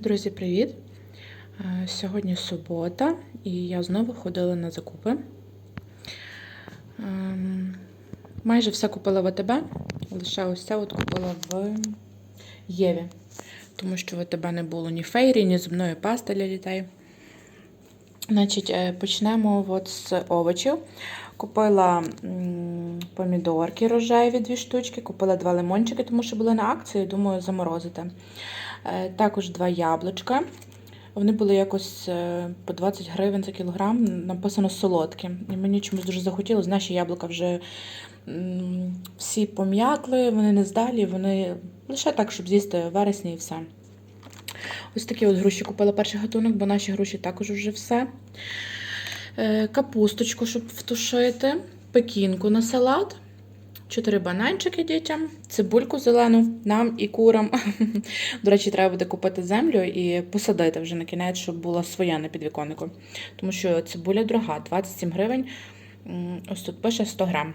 Друзі, привіт! Е, Сьогодні субота, і я знову ходила на закупи. Ем, Майже все купила в АТБ, лише ось це от купила в Єві, тому що в АТБ не було ні фейрі, ні зубної пасти для дітей. Значить, е, почнемо от з овочів. Купила помідорки рожеві, дві штучки, купила два лимончики, тому що були на акції, думаю, заморозити. Е, Також два яблучка. Вони були якось е, по 20 гривень за кілограм, написано солодкі. І мені чомусь дуже захотілося. Наші яблука вже всі пом'якли, вони не здалі, вони лише так, щоб з'їсти в вересні і все. Ось такі от груші купила перший гатунок, бо наші груші також вже все. Е, Капусточку, щоб втушити, пекінку на салат, чотири бананчики дітям, цибульку зелену нам і курам. До речі, треба буде купити землю і посадити вже на кінець, щоб була своя на підвіконнику. Тому що цибуля дорога, 27 гривень. Ось тут пише 100 грам.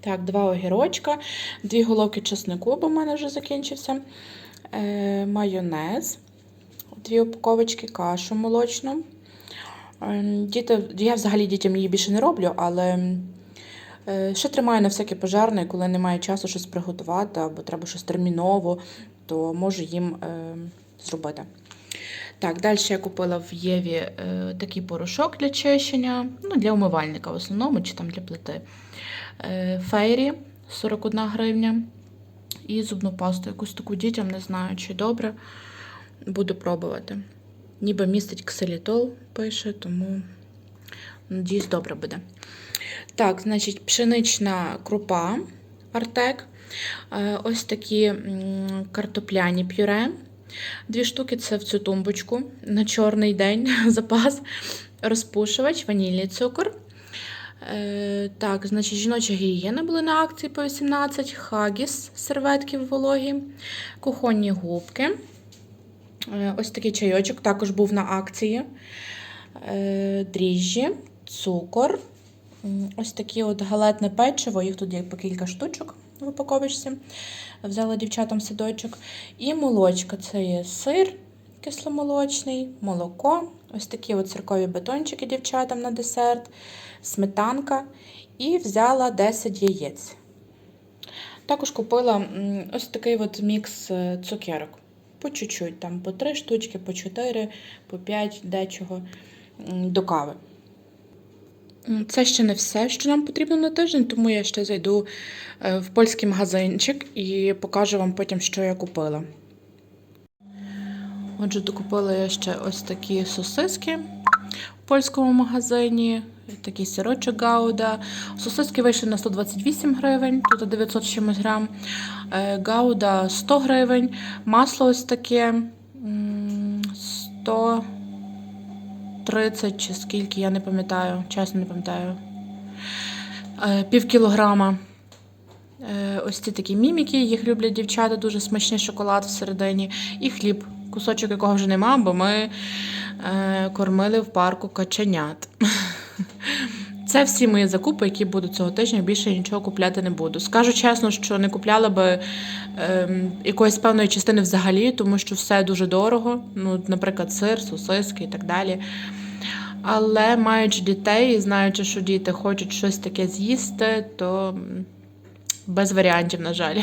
Так, два огірочка, дві головки чеснику, бо в мене вже закінчився. Е, майонез, дві упаковочки, кашу молочну. Е, Діти, я взагалі дітям її більше не роблю, але ще тримаю на всякий пожарний, коли немає часу щось приготувати або треба щось терміново, то можу їм е, зробити. Так, далі я купила в Єві е, такий порошок для чищення, ну, для умивальника в основному, чи там для плити. Е, Фейрі 41 гривня. І зубну пасту якусь таку дітям, не знаю, чи добре. Буду пробувати. Ніби містить ксилітол, пише, тому надіюсь, добре буде. Так, значить, пшенична крупа Артек. Е, Ось такі картопляні пюре. Дві штуки це в цю тумбочку на чорний день запас. Розпушувач, ванільний цукор. Е, так, значить, жіноча гігієна були на акції по 18, хагіс, серветки в вологі, кухонні губки. Е, ось такий чайочок також був на акції. Дріжджі, цукор. Ось такі от галетне печиво, їх тут є по кілька штучок в упаковочці. Взяла дівчатам садочок. І молочко це є сир кисломолочний, молоко, ось такі от циркові батончики дівчатам на десерт, сметанка. І взяла 10 яєць. Також купила ось такий от мікс е, цукерок. По чуть-чуть, там по 3 штучки, по 4, по 5 дечого до кави. Це ще не все, що нам потрібно на тиждень, тому я ще зайду е, в польський магазинчик і покажу вам потім, що я купила. Отже, докупила я ще ось такі сосиски в польському магазині, такий сирочок Гауда. Сосиски вийшли на 128 гривень, тут 900 з чимось грам. Е, Гауда 100 гривень, масло ось таке м, 130 чи скільки, я не пам'ятаю, чесно не пам'ятаю. Е, Пів кілограма. Е, Ось ці такі міміки, їх люблять дівчата, дуже смачний шоколад всередині. І хліб, кусочок якого вже нема, бо ми е, кормили в парку каченят. Це всі мої закупи, які будуть цього тижня. Більше нічого купляти не буду. Скажу чесно, що не купляла би ем, якоїсь певної частини взагалі, тому що все дуже дорого. Ну, наприклад, сир, сосиски і так далі. Але маючи дітей і знаючи, що діти хочуть щось таке з'їсти, то без варіантів, на жаль.